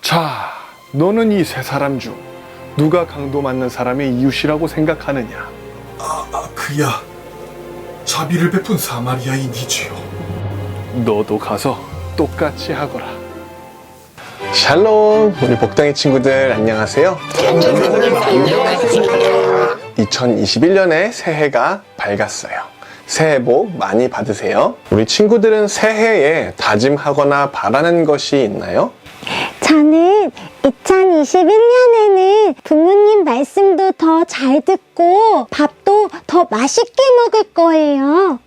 자, 너는 이 세 사람 중 누가 강도 맞는 사람의 이웃이라고 생각하느냐? 아, 아 그야 자비를 베푼 사마리아인이지요. 너도 가서 똑같이 하거라. 샬롬, 우리 복당의 친구들 안녕하세요. 2021년에 새해가 밝았어요. 새해 복 많이 받으세요. 우리 친구들은 새해에 다짐하거나 바라는 것이 있나요? 저는 2021년에는 부모님 말씀도 더 잘 듣고 밥도 더 맛있게 먹을 거예요.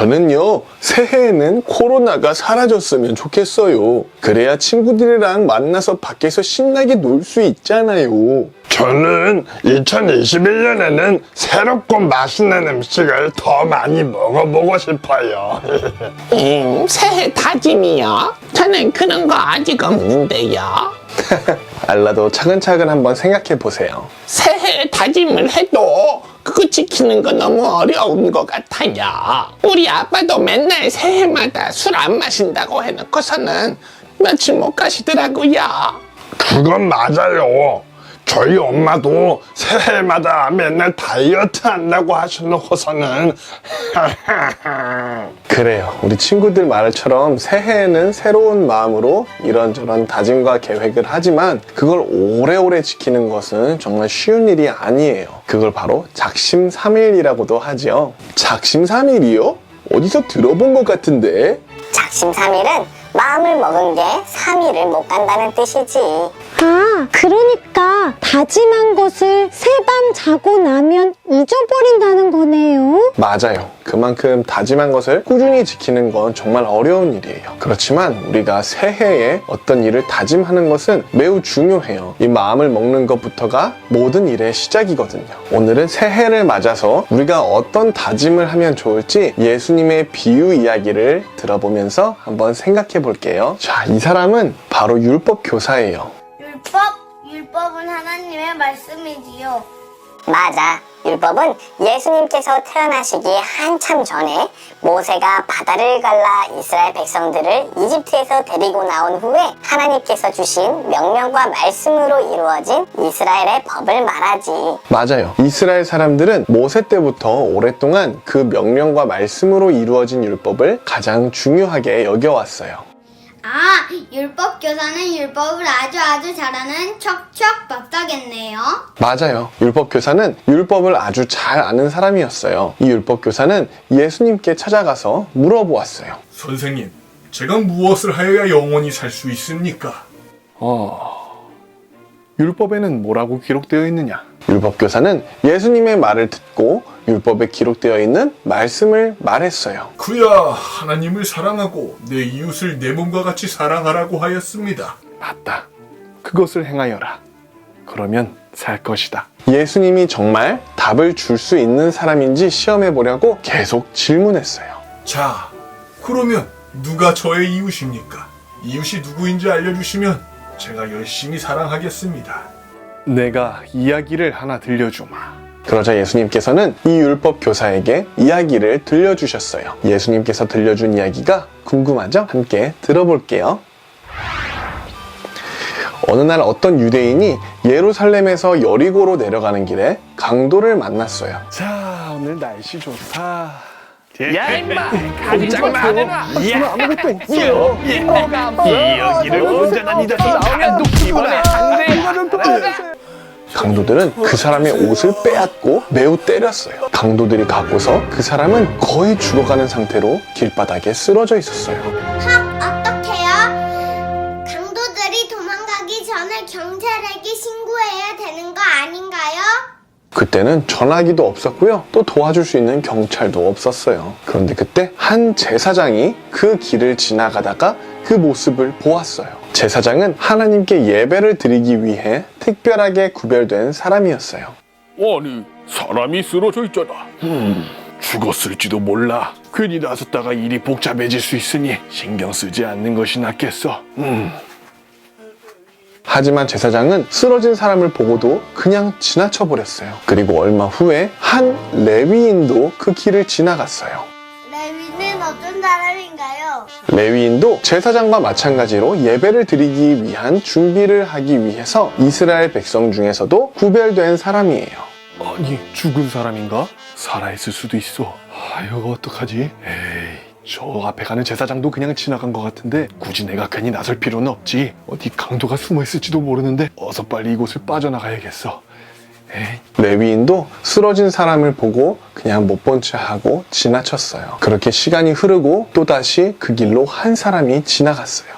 저는요, 새해에는 코로나가 사라졌으면 좋겠어요. 그래야 친구들이랑 만나서 밖에서 신나게 놀 수 있잖아요. 저는 2021년에는 새롭고 맛있는 음식을 더 많이 먹어보고 싶어요. 음, 새해 다짐이요? 저는 그런 거 아직 없는데요. 알라도 차근차근 한번 생각해 보세요. 새해 다짐을 해도 그거 지키는 거 너무 어려운 것 같아요. 우리 아빠도 맨날 새해마다 술 안 마신다고 해놓고서는 며칠 못 가시더라고요. 그건 맞아요. 저희 엄마도 새해마다 맨날 다이어트 한다고 하셔놓고서는 그래요. 우리 친구들 말처럼 새해에는 새로운 마음으로 이런저런 다짐과 계획을 하지만 그걸 오래오래 지키는 것은 정말 쉬운 일이 아니에요. 그걸 바로 작심삼일이라고도 하지요. 작심삼일이요? 어디서 들어본 것 같은데? 작심삼일은 마음을 먹은 게 3일을 못 간다는 뜻이지. 아, 그러니까 다짐한 것을 세 밤 자고 나면 잊어버린다는 거네요. 맞아요. 그만큼 다짐한 것을 꾸준히 지키는 건 정말 어려운 일이에요. 그렇지만 우리가 새해에 어떤 일을 다짐하는 것은 매우 중요해요. 이 마음을 먹는 것부터가 모든 일의 시작이거든요. 오늘은 새해를 맞아서 우리가 어떤 다짐을 하면 좋을지 예수님의 비유 이야기를 들어보면서 한번 생각해 볼게요. 자, 이 사람은 바로 율법 교사예요. 율법? 율법은 하나님의 말씀이지요. 맞아. 율법은 예수님께서 태어나시기 한참 전에 모세가 바다를 갈라 이스라엘 백성들을 이집트에서 데리고 나온 후에 하나님께서 주신 명령과 말씀으로 이루어진 이스라엘의 법을 말하지. 맞아요. 이스라엘 사람들은 모세 때부터 오랫동안 그 명령과 말씀으로 이루어진 율법을 가장 중요하게 여겨왔어요. 아, 율법 교사는 율법을 아주 아주 잘하는 척척 법사겠네요. 맞아요. 율법 교사는 율법을 아주 잘 아는 사람이었어요. 이 율법 교사는 예수님께 찾아가서 물어보았어요. 선생님, 제가 무엇을 하여야 영원히 살 수 있습니까? 어, 율법에는 뭐라고 기록되어 있느냐? 율법 교사는 예수님의 말을 듣고 율법에 기록되어 있는 말씀을 말했어요. 그야 하나님을 사랑하고 내 이웃을 내 몸과 같이 사랑하라고 하였습니다. 맞다. 그것을 행하여라. 그러면 살 것이다. 예수님이 정말 답을 줄 수 있는 사람인지 시험해 보려고 계속 질문했어요. 자, 그러면 누가 저의 이웃입니까? 이웃이 누구인지 알려주시면 제가 열심히 사랑하겠습니다. 내가 이야기를 하나 들려주마. 그러자 예수님께서는 이 율법 교사에게 이야기를 들려주셨어요. 예수님께서 들려준 이야기가 궁금하죠? 함께 들어볼게요. 어느 날 어떤 유대인이 예루살렘에서 여리고로 내려가는 길에 강도를 만났어요. 자, 오늘 날씨 좋다. 야, 임마! 가장 많은 와! 아무것도 없어요. 여기를 운전한 이 자식 나오면 이번에 안 돼! 강도들은 그 사람의 옷을 빼앗고 매우 때렸어요. 강도들이 갖고서 그 사람은 거의 죽어가는 상태로 길바닥에 쓰러져 있었어요. 어떡해요? 강도들이 도망가기 전에 경찰에게 신고해야? 그때는 전화기도 없었고요. 또 도와줄 수 있는 경찰도 없었어요. 그런데 그때 한 제사장이 그 길을 지나가다가 그 모습을 보았어요. 제사장은 하나님께 예배를 드리기 위해 특별하게 구별된 사람이었어요. 아니, 사람이 쓰러져 있잖아. 음, 죽었을지도 몰라. 괜히 나섰다가 일이 복잡해질 수 있으니 신경 쓰지 않는 것이 낫겠어. 음, 하지만 제사장은 쓰러진 사람을 보고도 그냥 지나쳐 버렸어요. 그리고 얼마 후에 한 레위인도 그 길을 지나갔어요. 레위는 어떤 사람인가요? 레위인도 제사장과 마찬가지로 예배를 드리기 위한 준비를 하기 위해서 이스라엘 백성 중에서도 구별된 사람이에요. 아니 죽은 사람인가? 살아있을 수도 있어. 아 이거 어떡하지? 에이 저 앞에 가는 제사장도 그냥 지나간 것 같은데 굳이 내가 괜히 나설 필요는 없지. 어디 강도가 숨어 있을지도 모르는데 어서 빨리 이곳을 빠져나가야겠어. 에이 레위인도 쓰러진 사람을 보고 그냥 못 본 채 하고 지나쳤어요. 그렇게 시간이 흐르고 또다시 그 길로 한 사람이 지나갔어요.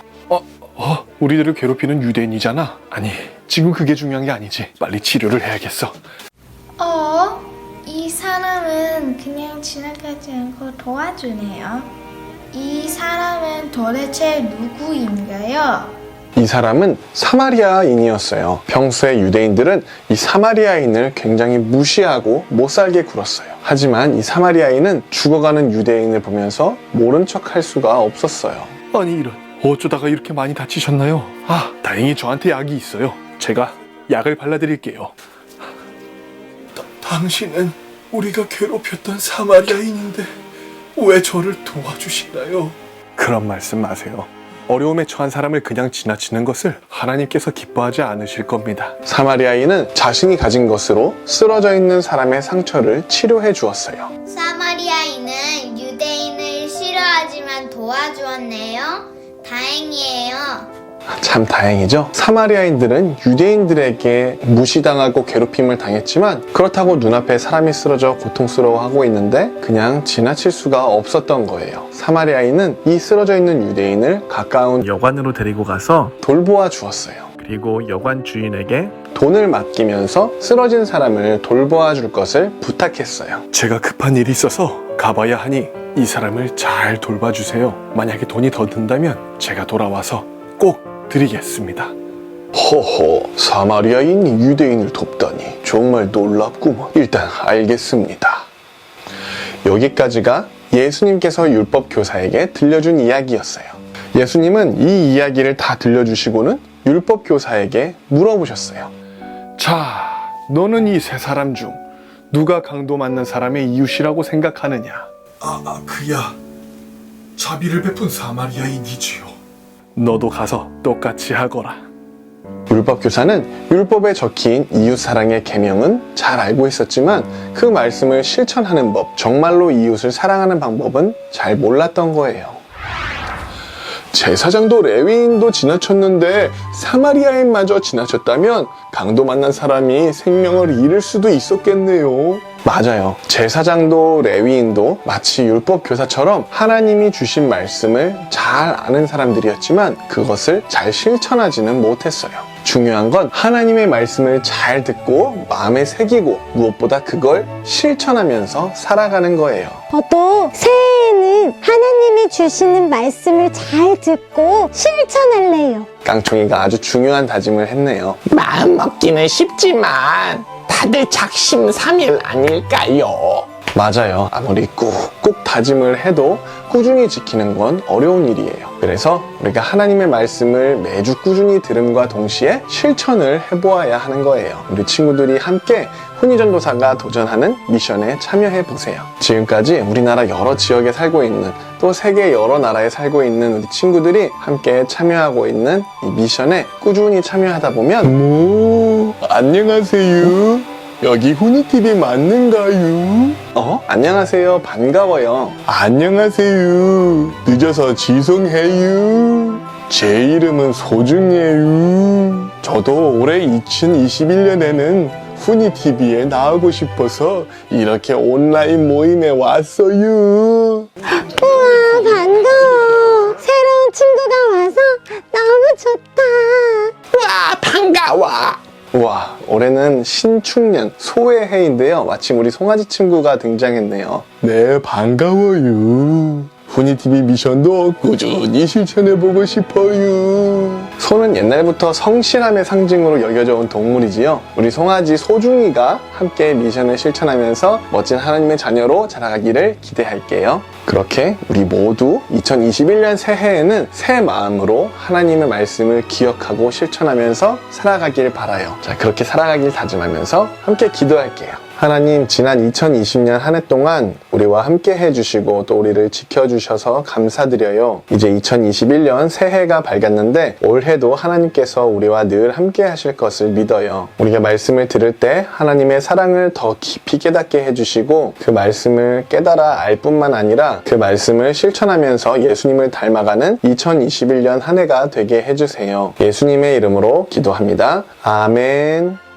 어, 우리들을 괴롭히는 유대인이잖아. 아니, 지금 그게 중요한 게 아니지. 빨리 치료를 해야겠어. 어? 그냥 지나가지 않고 도와주네요. 이 사람은 도대체 누구인가요? 이 사람은 사마리아인이었어요. 평소에 유대인들은 이 사마리아인을 굉장히 무시하고 못 살게 굴었어요. 하지만 이 사마리아인은 죽어가는 유대인을 보면서 모른 척 할 수가 없었어요. 아니, 이런. 어쩌다가 이렇게 많이 다치셨나요? 아, 다행히 저한테 약이 있어요. 제가 약을 발라드릴게요. 당신은 우리가 괴롭혔던 사마리아인인데 왜 저를 도와주시나요? 그런 말씀 마세요. 어려움에 처한 사람을 그냥 지나치는 것을 하나님께서 기뻐하지 않으실 겁니다. 사마리아인은 자신이 가진 것으로 쓰러져 있는 사람의 상처를 치료해 주었어요. 사마리아인은 유대인을 싫어하지만 도와주었네요. 다행이에요. 참 다행이죠. 사마리아인들은 유대인들에게 무시당하고 괴롭힘을 당했지만 그렇다고 눈앞에 사람이 쓰러져 고통스러워하고 있는데 그냥 지나칠 수가 없었던 거예요. 사마리아인은 이 쓰러져 있는 유대인을 가까운 여관으로 데리고 가서 돌보아 주었어요. 그리고 여관 주인에게 돈을 맡기면서 쓰러진 사람을 돌보아 줄 것을 부탁했어요. 제가 급한 일이 있어서 가봐야 하니 이 사람을 잘 돌봐주세요. 만약에 돈이 더 든다면 제가 돌아와서 꼭 드리겠습니다. 허허, 사마리아인이 유대인을 돕다니 정말 놀랍구먼. 일단 알겠습니다. 여기까지가 예수님께서 율법 교사에게 들려준 이야기였어요. 예수님은 이 이야기를 다 들려주시고는 율법 교사에게 물어보셨어요. 자, 너는 이 세 사람 중 누가 강도 맞는 사람의 이웃이라고 생각하느냐? 아, 아 그야 자비를 베푼 사마리아인이지요. 너도 가서 똑같이 하거라. 율법 교사는 율법에 적힌 이웃 사랑의 계명은 잘 알고 있었지만 그 말씀을 실천하는 법, 정말로 이웃을 사랑하는 방법은 잘 몰랐던 거예요. 제사장도 레위인도 지나쳤는데 사마리아인마저 지나쳤다면 강도 만난 사람이 생명을 잃을 수도 있었겠네요. 맞아요. 제사장도 레위인도 마치 율법 교사처럼 하나님이 주신 말씀을 잘 아는 사람들이었지만 그것을 잘 실천하지는 못했어요. 중요한 건 하나님의 말씀을 잘 듣고 마음에 새기고 무엇보다 그걸 실천하면서 살아가는 거예요. 저도 새해에는 하나님이 주시는 말씀을 잘 듣고 실천할래요. 깡총이가 아주 중요한 다짐을 했네요. 마음 먹기는 쉽지만 다들 작심삼일 아닐까요? 맞아요. 아무리 꾹꾹 다짐을 해도 꾸준히 지키는 건 어려운 일이에요. 그래서 우리가 하나님의 말씀을 매주 꾸준히 들음과 동시에 실천을 해보아야 하는 거예요. 우리 친구들이 함께 훈이전도사가 도전하는 미션에 참여해 보세요. 지금까지 우리나라 여러 지역에 살고 있는 또 세계 여러 나라에 살고 있는 우리 친구들이 함께 참여하고 있는 이 미션에 꾸준히 참여하다 보면 뭐 안녕하세요. 여기 후니TV 맞는가요? 어? 안녕하세요. 반가워요. 안녕하세요. 늦어서 죄송해요. 제 이름은 소중해요. 저도 올해 2021년에는 후니TV에 나오고 싶어서 이렇게 온라인 모임에 왔어요. 올해는 신축년 소해해인데요. 마침 우리 송아지 친구가 등장했네요. 네, 반가워요. 후니TV 미션도 꾸준히 실천해보고 싶어요. 소는 옛날부터 성실함의 상징으로 여겨져 온 동물이지요. 우리 송아지 소중이가 함께 미션을 실천하면서 멋진 하나님의 자녀로 자라가기를 기대할게요. 그렇게 우리 모두 2021년 새해에는 새 마음으로 하나님의 말씀을 기억하고 실천하면서 살아가길 바라요. 자, 그렇게 살아가길 다짐하면서 함께 기도할게요. 하나님, 지난 2020년 한 해 동안 우리와 함께 해주시고 또 우리를 지켜주셔서 감사드려요. 이제 2021년 새해가 밝았는데 올해도 하나님께서 우리와 늘 함께 하실 것을 믿어요. 우리가 말씀을 들을 때 하나님의 사랑을 더 깊이 깨닫게 해주시고 그 말씀을 깨달아 알 뿐만 아니라 그 말씀을 실천하면서 예수님을 닮아가는 2021년 한 해가 되게 해주세요. 예수님의 이름으로 기도합니다. 아멘.